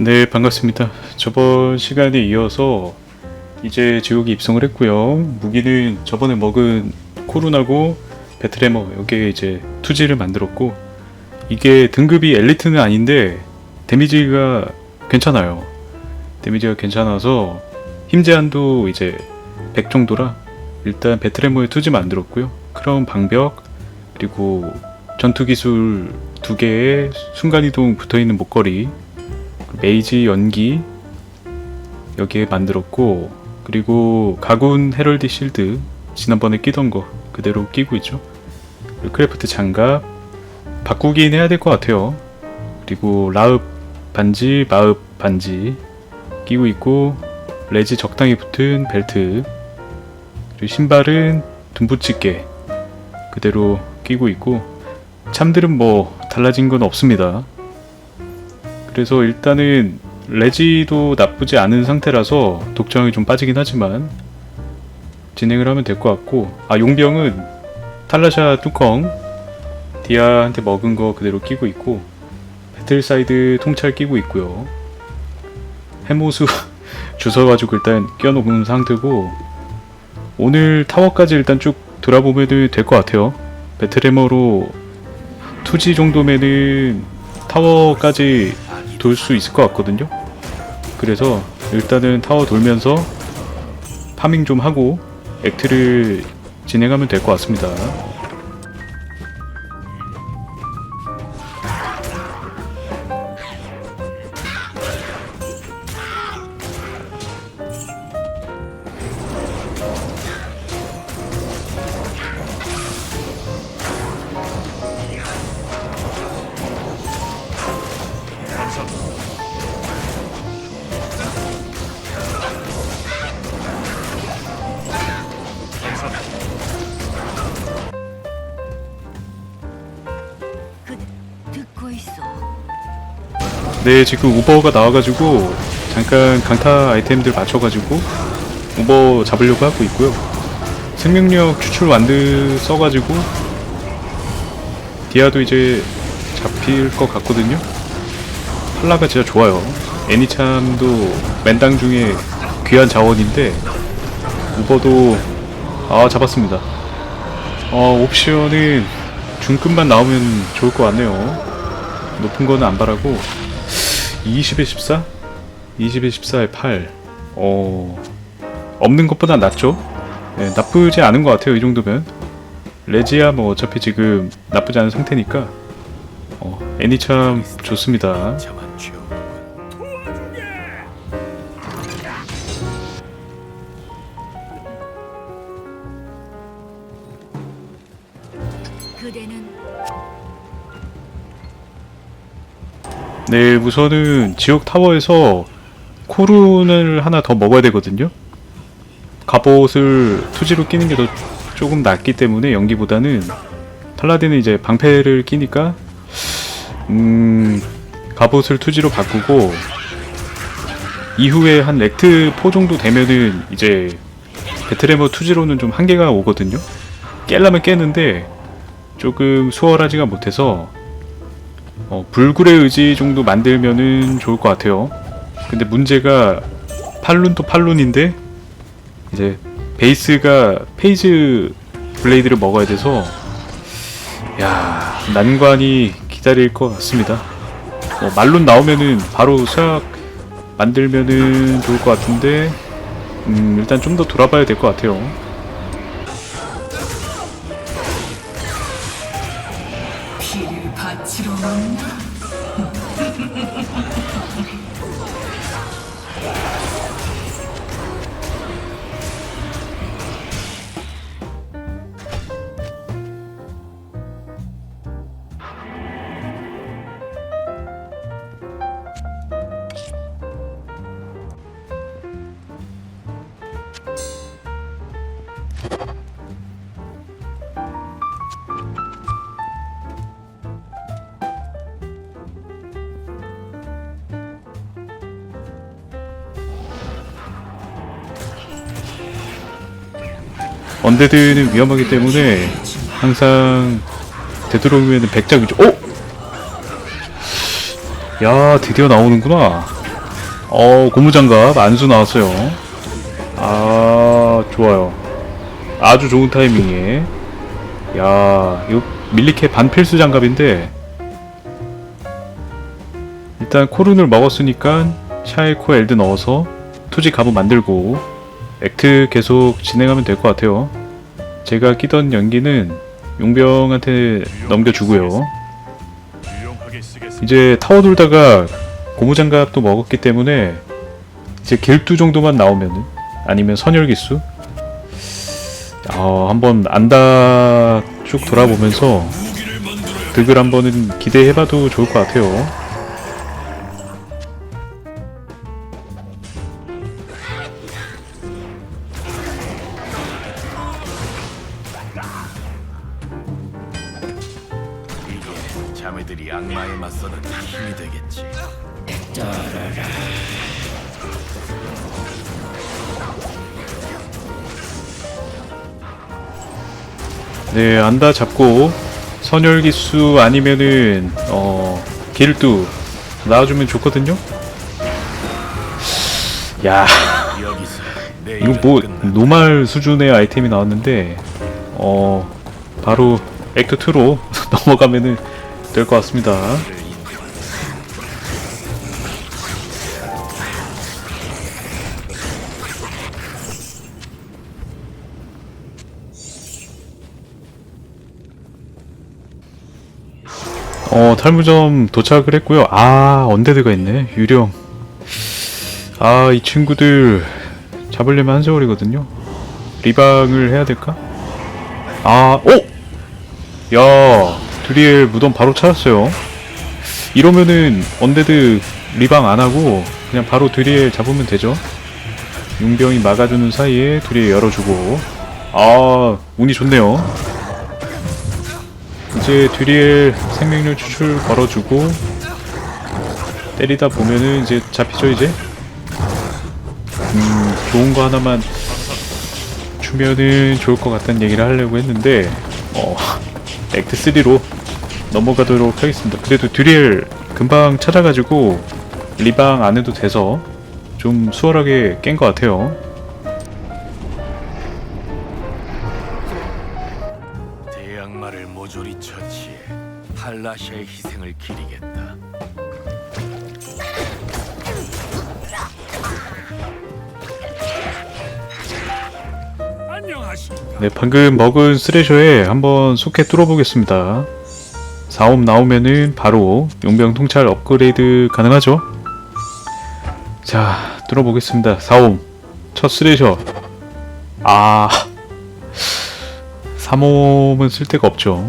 네, 반갑습니다. 저번 시간에 이어서 이제 지옥에 입성을 했고요. 무기는 저번에 먹은 코룬하고 배틀해머 여기에 이제 투지를 만들었고 이게 등급이 엘리트는 아닌데 데미지가 괜찮아요. 데미지가 괜찮아서 힘 제한도 이제 100 정도라 일단 배틀해머에 투지 만들었고요. 크라운 방벽 그리고 전투 기술 두 개에 순간이동 붙어 있는 목걸이 메이지 연기 여기에 만들었고 그리고 가군 헤럴드 실드 지난번에 끼던 거 그대로 끼고 있죠. 크래프트 장갑 바꾸긴 해야 될 것 같아요. 그리고 라읍 반지 마읍 반지 끼고 있고 레지 적당히 붙은 벨트 그리고 신발은 둠부찌개 그대로 끼고 있고 참들은 뭐 달라진 건 없습니다 그래서 일단은 레지도 나쁘지 않은 상태라서 독점이 좀 빠지긴 하지만 진행을 하면 될 것 같고 아 용병은 탈라샤 뚜껑 디아한테 먹은 거 그대로 끼고 있고 배틀사이드 통찰 끼고 있고요. 해모수 주워가지고 일단 껴놓은 상태고 오늘 타워까지 일단 쭉 돌아보면 될 것 같아요. 배틀해머로 투지 정도면은 타워까지 돌 수 있을 것 같거든요. 그래서 일단은 타워 돌면서 파밍 좀 하고 액트를 진행하면 될 것 같습니다. 네, 지금 우버가 나와가지고 잠깐 강타 아이템들 맞춰가지고 우버 잡으려고 하고 있고요. 생명력 추출 완드 써가지고 디아도 이제 잡힐 것 같거든요. 팔라가 진짜 좋아요. 애니참도 맨당 중에 귀한 자원인데 우버도 아 잡았습니다. 어 옵션은 중급만 나오면 좋을 것 같네요. 높은 거는 안 바라고 20에 14? 20에 14에 8. 어 없는 것보다 낫죠. 네, 나쁘지 않은 것 같아요. 이 정도면 레지야 뭐 어차피 지금 나쁘지 않은 상태니까 어, 애니 참 좋습니다. 네, 우선은 지옥 타워에서 코룬을 하나 더 먹어야 되거든요. 갑옷을 투지로 끼는 게 더 조금 낫기 때문에 연기보다는 탈라딘은 이제 방패를 끼니까 음 갑옷을 투지로 바꾸고 이후에 한 렉트 포 정도 되면은 이제 배틀해머 투지로는 좀 한계가 오거든요. 깰라면 깨는데 조금 수월하지가 못해서 어, 불굴의 의지 정도 만들면은 좋을 것 같아요. 근데 문제가 팔룬도 팔룬인데 이제 베이스가 페이즈 블레이드를 먹어야 돼서 야 난관이 기다릴 것 같습니다. 뭐 말룬 나오면은 바로 수약 만들면은 좋을 것 같은데 음, 일단 좀 더 돌아봐야 될 것 같아요. 언데드는 위험하기 때문에 항상 되도록이면 백작 위주. 오! 야 드디어 나오는구나. 어 고무장갑 안수 나왔어요 아 좋아요 아주 좋은 타이밍에 야 이거 밀리케 반필수 장갑인데 일단 코룬을 먹었으니까 샤이코 엘드 넣어서 투지 가부 만들고 액트 계속 진행하면 될 것 같아요 제가 끼던 연기는 용병한테 넘겨주고요. 이제 타워 돌다가 고무장갑도 먹었기 때문에 이제 길두 정도만 나오면은 아니면 선열기수 어, 한번 안다 쭉 돌아보면서 득을 한번은 기대해봐도 좋을 것 같아요. 안다 잡고 선열기수 아니면은 어 길두 나와주면 좋거든요. 야. 이거 뭐. 노말 수준의 아이템이 나왔는데 어 바로 액트 2로 넘어가면은 될 것 같습니다. 어 탈무점 도착을 했고요. 아 언데드가 있네 유령. 아 이 친구들 잡으려면 한 세월이거든요. 리방을 해야 될까? 아, 오! 야, 드리엘 무덤 바로 찾았어요. 이러면은 언데드 리방 안 하고 그냥 바로 드리엘 잡으면 되죠. 용병이 막아주는 사이에 드리엘 열어주고. 아, 운이 좋네요. 이제 드리엘 생명력 추출 걸어주고 때리다 보면은 이제 잡히죠 이제. 음, 좋은 거 하나만 주면은 좋을 것 같다는 얘기를 하려고 했는데 어 액트 3로 넘어가도록 하겠습니다. 그래도 듀리엘 금방 찾아가지고 리방 안 해도 돼서 좀 수월하게 깬 것 같아요. 탈라샤의 희생을 기리겠다. 네, 방금 먹은 쓰레셔에 한번 속해 뚫어보겠습니다. 4옴 나오면은 바로 용병 통찰 업그레이드 가능하죠? 자, 뚫어보겠습니다. 4옴. 첫 쓰레셔. 아. 3옴은 쓸 데가 없죠.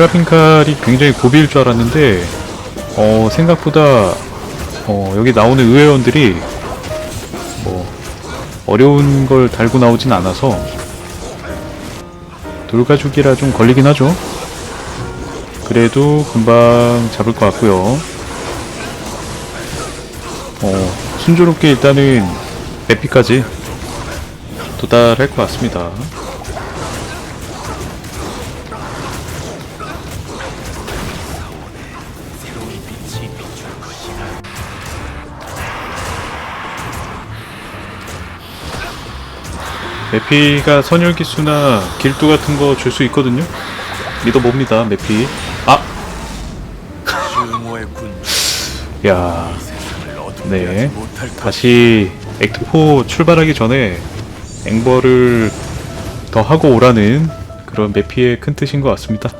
드라핀칼이 굉장히 고비일 줄 알았는데 어, 생각보다 어, 여기 나오는 의회원들이 뭐 어려운 걸 달고 나오진 않아서 돌가죽이라 좀 걸리긴 하죠. 그래도 금방 잡을 것 같고요. 어, 순조롭게 일단은 에피까지 도달할 것 같습니다. 메피가 선열기수나 길두 같은 거 줄 수 있거든요. 믿어봅니다, 메피. 아, 야, 네. 다시 액트 4 출발하기 전에 앵벌을 더 하고 오라는 그런 메피의 큰 뜻인 것 같습니다.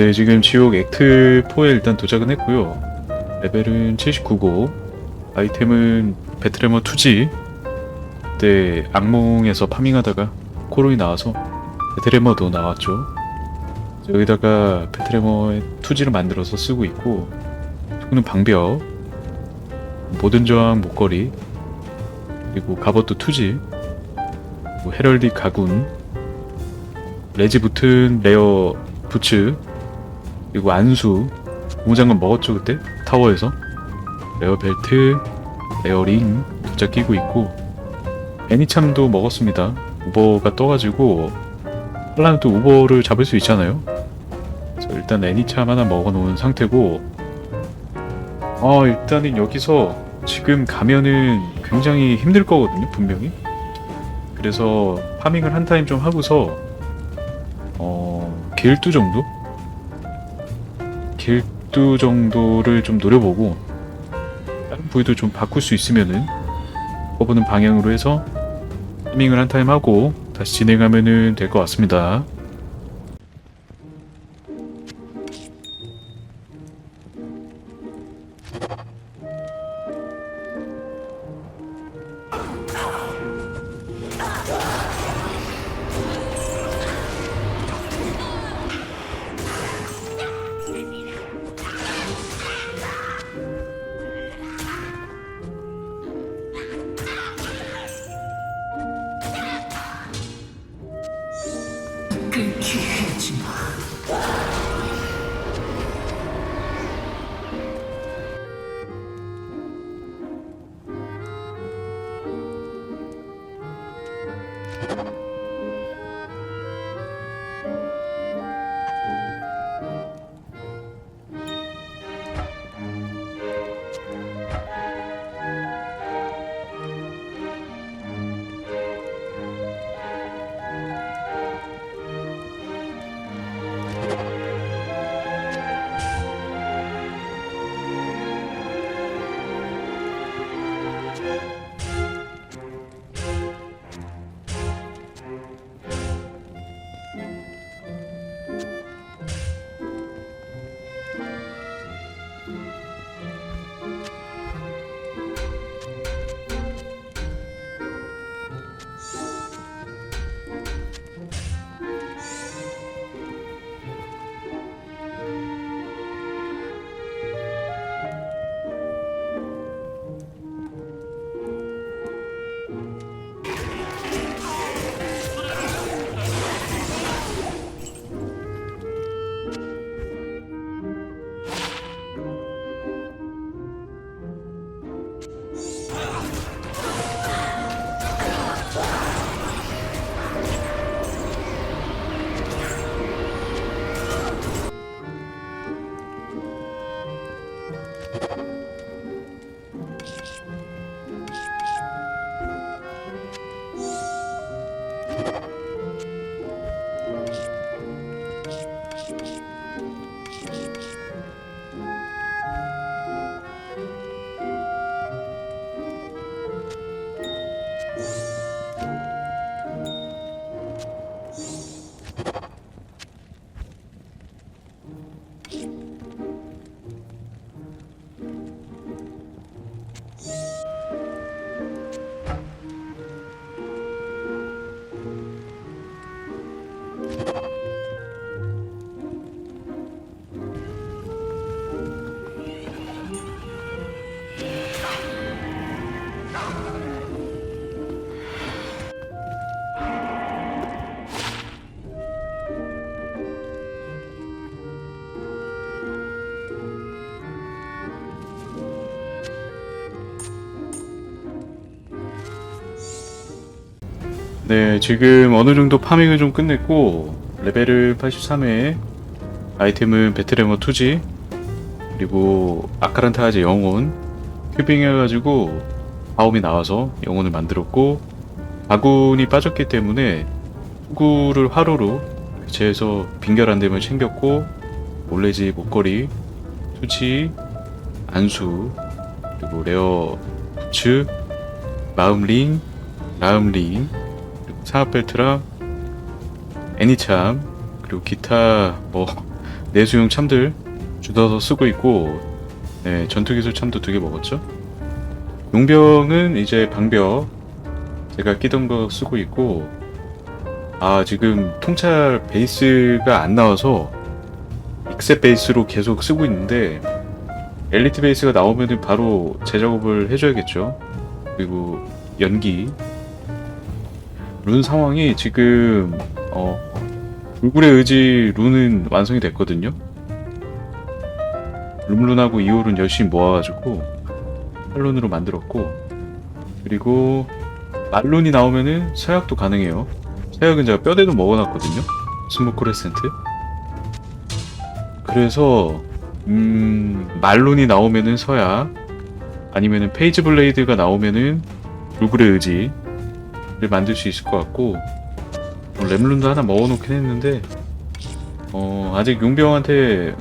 네, 지금 지옥 액트 4에 일단 도착은 했고요. 레벨은 79고 아이템은 배트레머 2지. 그때 악몽에서 파밍하다가 코로이 나와서 배트레머도 나왔죠. 여기다가 배트레머의 2지를 만들어서 쓰고 있고 저거는 방벽 모든 저항 목걸이 그리고 갑옷도 2지 그리고 헤럴딕 가군 레지 붙은 레어 부츠 그리고 안수. 고무장갑 먹었죠 그때? 타워에서? 레어 벨트 레어 링 두자 끼고 있고. 애니참도 먹었습니다. 우버가 떠가지고. 하려면 또 우버를 잡을 수 있잖아요. 그래서 일단 애니참 하나 먹어놓은 상태고. 아 일단은 여기서 지금 가면은 굉장히 힘들 거거든요 분명히. 그래서 파밍을 한 타임 좀 하고서 어 길두 정도 길두 정도를 좀 노려보고 다른 부위도 좀 바꿀 수 있으면은 뽑는 방향으로 해서 타밍을 한 타임 하고 다시 진행하면은 될것 같습니다. 네, 지금 어느 정도 파밍을 좀 끝냈고 레벨을 83에 아이템은 베트레머 투지 그리고 아카란타아제 영혼 큐빙해가지고 바움이 나와서 영혼을 만들었고 바군이 빠졌기 때문에 후구를 화로로 교체해서 빙결 안됨을 챙겼고 올레지 목걸이 투지 안수 그리고 레어 부츠 마음링 라음링 사합벨트랑 애니참 그리고 기타 뭐 내수용 참들 주워서 쓰고 있고 네, 전투기술 참도 두 개 먹었죠. 용병은 이제 방벽 제가 끼던 거 쓰고 있고 아 지금 통찰 베이스가 안 나와서 익셉 베이스로 계속 쓰고 있는데 엘리트 베이스가 나오면은 바로 재작업을 해줘야겠죠. 그리고 연기 룬 상황이 지금 어 불굴의 의지 룬은 완성이 됐거든요. 룸룬하고 이호룬 열심히 모아가지고 활룬으로 만들었고 그리고 말룬이 나오면은 서약도 가능해요. 서약은 제가 뼈대도 먹어놨거든요. 스모크 레센트. 그래서 음 말룬이 나오면은 서약 아니면은 페이지 블레이드가 나오면은 불굴의 의지를 만들 수 있을 것 같고 어, 렘룬도 하나 먹어놓긴 했는데 어 아직 용병한테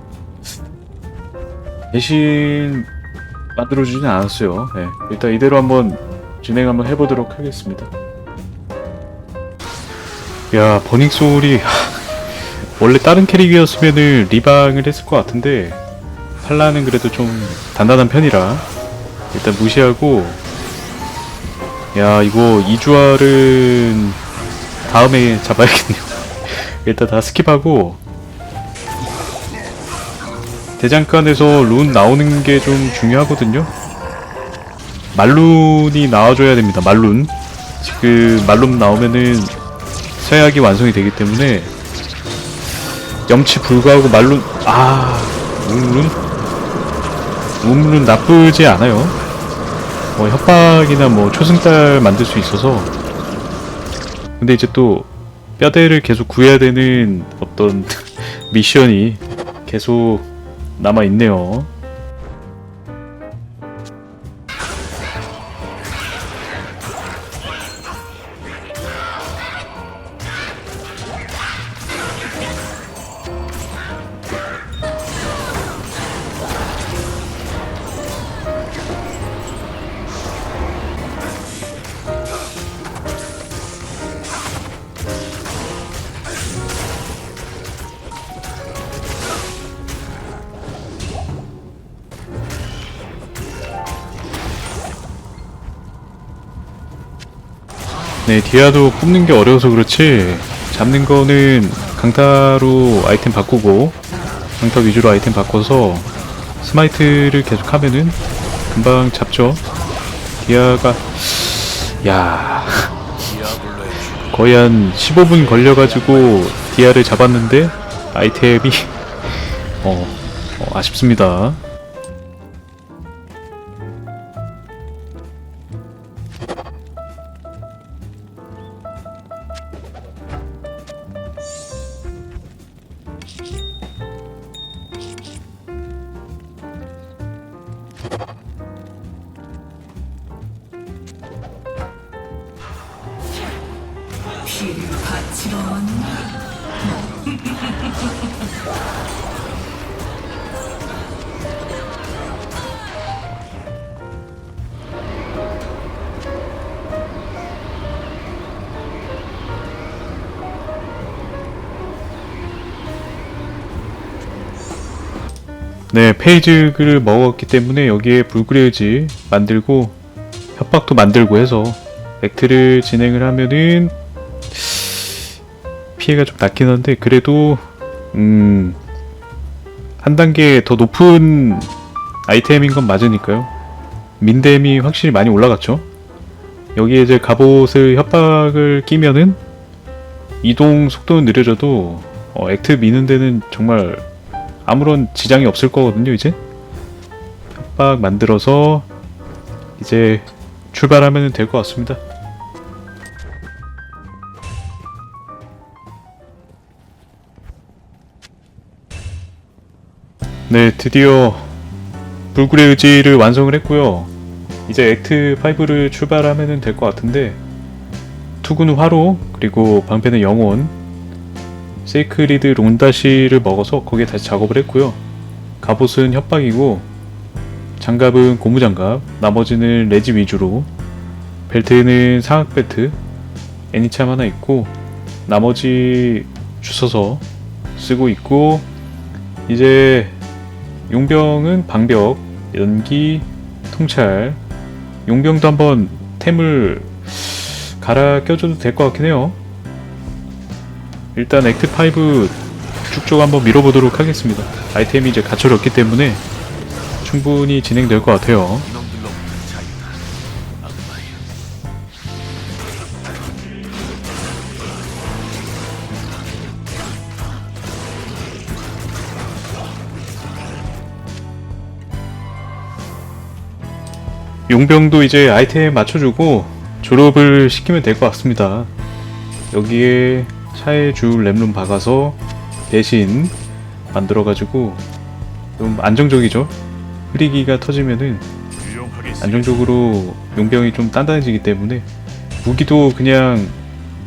대신 만들어주진 않았어요. 네, 일단 이대로 한번 진행 한번 해보도록 하겠습니다. 야 버닝 소울이 원래 다른 캐릭이었으면은 리방을 했을 것 같은데 팔라는 그래도 좀 단단한 편이라 일단 무시하고 야 이거 이주알은 다음에 잡아야겠네요. 일단 다 스킵하고 대장간에서 룬 나오는 게 좀 중요하거든요. 말룬이 나와줘야 됩니다. 말룬. 지금 말룬 나오면은 서약이 완성이 되기 때문에 염치 불구하고 말룬 아 우물룬 우물룬 나쁘지 않아요. 뭐 협박이나 뭐 초승달 만들 수 있어서 근데 이제 또 뼈대를 계속 구해야 되는 어떤 미션이 계속 남아 있네요. 네, 디아도 뽑는 게 어려워서 그렇지 잡는 거는 강타로 아이템 바꾸고 강타 위주로 아이템 바꿔서 스마이트를 계속 하면은 금방 잡죠. 디아가 야 거의 한 15분 걸려가지고 디아를 잡았는데 아이템이 어, 어 아쉽습니다. 네, 페이지를 먹었기 때문에 여기에 불그레이지 만들고 협박도 만들고 해서 액트를 진행을 하면은 피해가 좀 낮긴 한데 그래도 음, 한 단계 더 높은 아이템인 건 맞으니까요. 민댐이 확실히 많이 올라갔죠. 여기에 이제 갑옷을 협박을 끼면은 이동 속도는 느려져도 어, 액트 미는 데는 정말 아무런 지장이 없을 거거든요 이제. 협박 만들어서 이제 출발하면 될 것 같습니다. 네 드디어 불굴의 의지를 완성을 했고요. 이제 액트 5를 출발하면 될 것 같은데 투구는 화로 그리고 방패는 영혼. 세이크리드 론다시를 먹어서 거기에 다시 작업을 했고요. 갑옷은 협박이고 장갑은 고무장갑 나머지는 레지 위주로. 벨트는 상악 벨트 애니참 하나 있고 나머지 주워서 쓰고 있고 이제 용병은 방벽, 연기, 통찰. 용병도 한번 템을 갈아 껴줘도 될 것 같긴 해요 일단 액트5 쭉쭉 한번 밀어보도록 하겠습니다 아이템이 이제 갖춰졌기 때문에 충분히 진행될 것 같아요. 용병도 이제 아이템 맞춰주고 졸업을 시키면 될 것 같습니다. 여기에 차에 줄 램룸 박아서 대신 만들어가지고 좀 안정적이죠. 흐리기가 터지면은 안정적으로 용병이 좀 단단해지기 때문에 무기도 그냥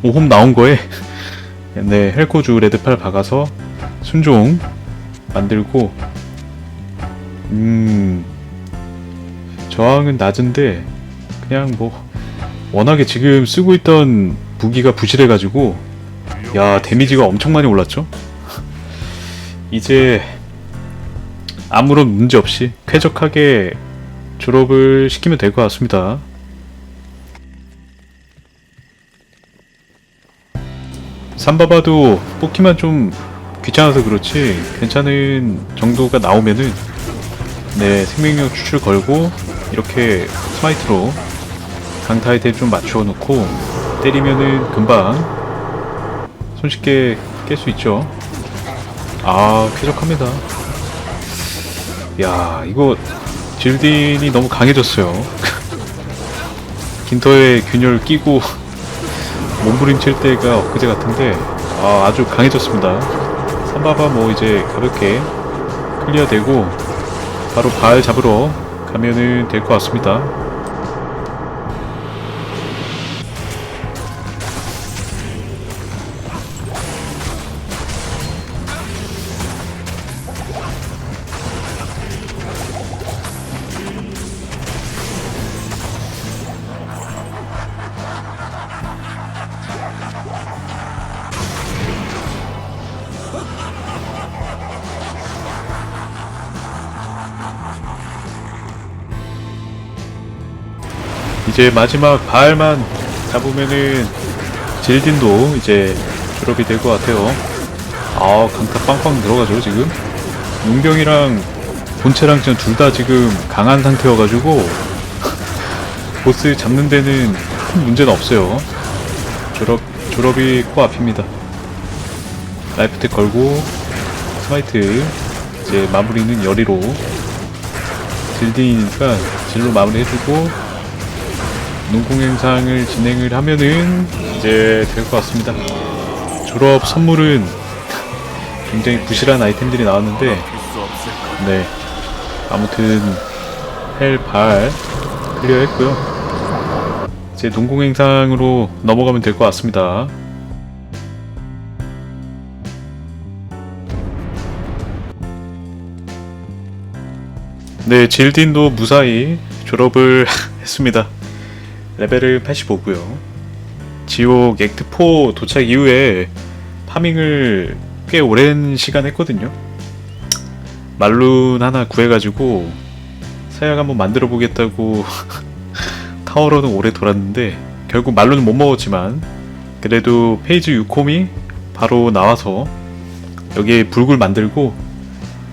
5홈 나온 거에 네 헬코주 레드팔 박아서 순종 만들고 음 저항은 낮은데 그냥 뭐 워낙에 지금 쓰고 있던 무기가 부실해가지고 야 데미지가 엄청 많이 올랐죠? 이제 아무런 문제 없이 쾌적하게 졸업을 시키면 될 것 같습니다. 삼바바도 뽑기만 좀 귀찮아서 그렇지 괜찮은 정도가 나오면은 네, 생명력 추출 걸고 이렇게 스마이트로 강타 아이템 좀 맞추어 놓고 때리면은 금방 손쉽게 깰 수 있죠. 아, 쾌적합니다. 야, 이거 질딘이 너무 강해졌어요. 긴터에 균열 끼고 몸부림칠 때가 엊그제 같은데 아, 아주 강해졌습니다. 삼바바 뭐 이제 가볍게 클리어되고 바로 발 잡으러 가면은 될 것 같습니다. 이제 마지막 발만 잡으면은 질딘도 이제 졸업이 될 것 같아요. 아 강타 빵빵 들어가죠 지금. 용병이랑 본체랑 지금 둘 다 지금 강한 상태여가지고 보스 잡는 데는 큰 문제는 없어요. 졸업 졸업이 코앞입니다. 라이프텍 걸고 스마이트 이제 마무리는 열이로 질딘이니까 질로 마무리해주고 농공 행상을 진행을 하면은 이제 될 것 같습니다. 졸업 선물은 굉장히 부실한 아이템들이 나왔는데. 네. 아무튼, 헬발 클리어 했고요. 이제 농공 행상으로 넘어가면 될 것 같습니다. 네, 질딘도 무사히 졸업을 했습니다. 레벨은 85고요. 지옥 액트 4 도착 이후에 파밍을 꽤 오랜 시간 했거든요. 말룬 하나 구해가지고 사약 한번 만들어 보겠다고 타워로는 오래 돌았는데 결국 말룬은 못 먹었지만 그래도 페이지 6콤이 바로 나와서 여기에 불굴 만들고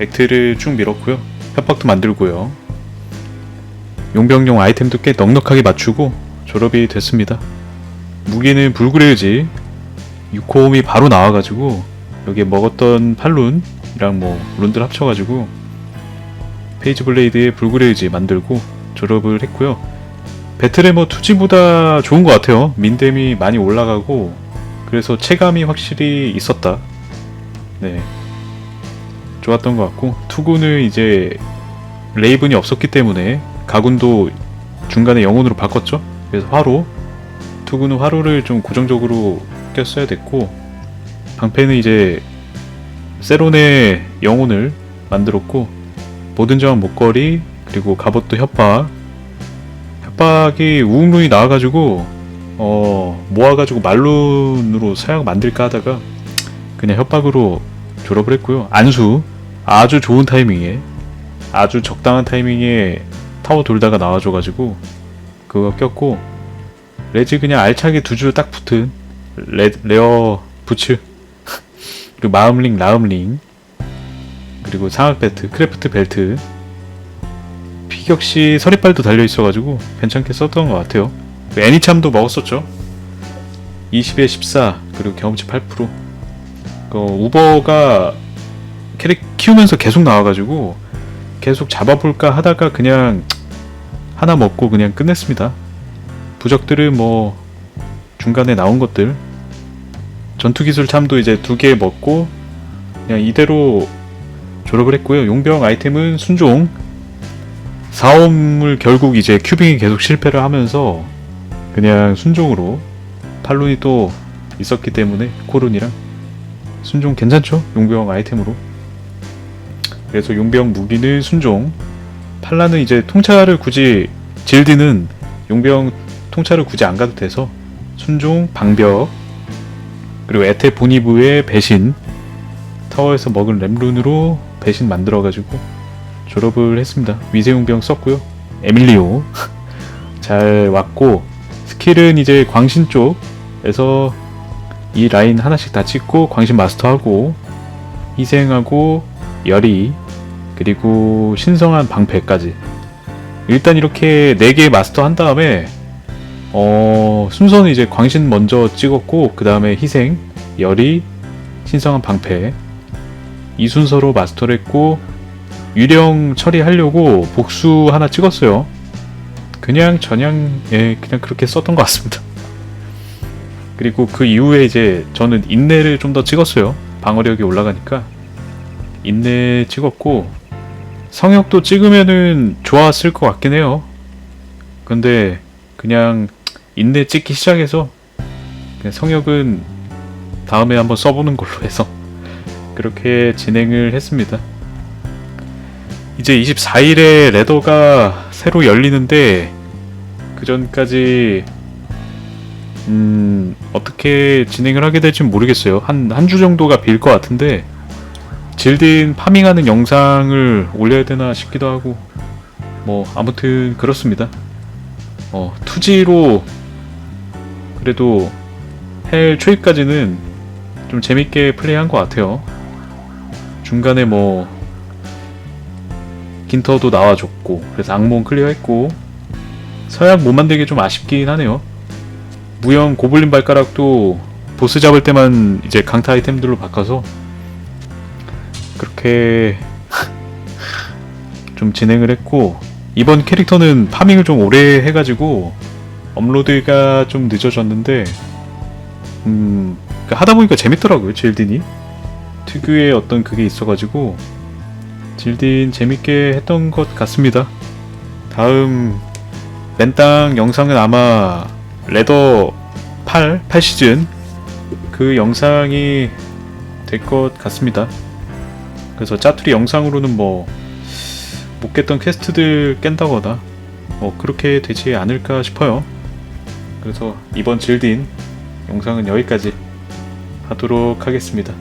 액트를 쭉 밀었고요. 협박도 만들고요. 용병용 아이템도 꽤 넉넉하게 맞추고 졸업이 됐습니다. 무기는 의지 6홈이 바로 나와가지고 여기에 먹었던 팔룬이랑 뭐 룬들 합쳐가지고 페이지 블레이드의 의지 만들고 졸업을 했고요. 배틀에 뭐 투지보다 좋은 것 같아요. 민댐이 많이 올라가고 그래서 체감이 확실히 있었다. 네. 좀 좋았던 것 같고 투구는 이제 레이븐이 없었기 때문에 가군도 중간에 영혼으로 바꿨죠. 그래서 화로 투구는 화로를 좀 고정적으로 꼈어야 됐고 방패는 이제 세론의 영혼을 만들었고 모든 저항 목걸이 그리고 갑옷도 협박. 협박이 우웅룬이 나와가지고 어 모아가지고 말룬으로 사양 만들까 하다가 그냥 협박으로 졸업을 했고요. 안수 아주 좋은 타이밍에 아주 적당한 타이밍에 타워 돌다가 나와줘가지고 그거 꼈고 레지 그냥 알차게 두 줄 딱 붙은 레, 레어 부츠. 그리고 마음링 라음링. 그리고 상악 벨트 크래프트 벨트. 피격시 서리빨도 달려있어가지고 괜찮게 썼던 것 같아요. 그 애니참도 먹었었죠. 20에 14 그리고 경험치 8%그 우버가 캐릭 키우면서 계속 나와가지고 계속 잡아볼까 하다가 그냥 하나 먹고 그냥 끝냈습니다 부적들은 뭐 중간에 나온 것들 전투기술 참도 이제 두 개 먹고 그냥 이대로 졸업을 했고요. 용병 아이템은 순종. 사옴을 결국 이제 큐빙이 계속 실패를 하면서 그냥 순종으로 팔론이 또 있었기 때문에 코룬이랑 순종 괜찮죠? 용병 아이템으로. 그래서 용병 무기는 순종. 팔라는 이제 통찰을 굳이 질디는 용병 통찰을 굳이 안 가도 돼서 순종 방벽 그리고 에테 보니브의 배신 타워에서 먹은 램룬으로 배신 만들어가지고 졸업을 했습니다. 위세용병 썼고요. 에밀리오 잘 왔고 스킬은 이제 광신 쪽에서 이 라인 하나씩 다 찍고 광신 마스터하고 희생하고 열이 그리고 신성한 방패까지 일단 이렇게 4개 마스터 한 다음에 어 순서는 이제 광신 먼저 찍었고 그 다음에 희생 열이 신성한 방패 이 순서로 마스터를 했고 유령 처리하려고 복수 하나 찍었어요. 그냥 전향 예 그냥 그렇게 썼던 것 같습니다. 그리고 그 이후에 이제 저는 인내를 좀 더 찍었어요. 방어력이 올라가니까 인내 찍었고 성역도 찍으면은 좋았을 것 같긴 해요. 근데 그냥 인내 찍기 시작해서 성역은 다음에 한번 써보는 걸로 해서 그렇게 진행을 했습니다. 이제 24일에 레더가 새로 열리는데 그 전까지 음 어떻게 진행을 하게 될지 모르겠어요. 한 한 주 정도가 빌 것 같은데 질딘 파밍하는 영상을 올려야 되나 싶기도 하고 뭐 아무튼 그렇습니다. 어 투지로 그래도 헬 초입까지는 좀 재밌게 플레이한 것 같아요. 중간에 뭐 긴터도 나와줬고 그래서 악몽 클리어했고 서약 못 만들기 좀 아쉽긴 하네요. 무형 고블린 발가락도 보스 잡을 때만 이제 강타 아이템들로 바꿔서 그렇게 좀 진행을 했고 이번 캐릭터는 파밍을 좀 오래 해가지고 업로드가 좀 늦어졌는데 음 그러니까 하다 보니까 재밌더라고요 질딘이. 특유의 어떤 그게 있어가지고 질딘 재밌게 했던 것 같습니다. 다음 맨땅 영상은 아마 레더 8, 8시즌 그 영상이 될 것 같습니다 그래서 짜투리 영상으로는 뭐 못 깼던 퀘스트들 깬다거나 뭐 그렇게 되지 않을까 싶어요 그래서 이번 질딘 영상은 여기까지 하도록 하겠습니다.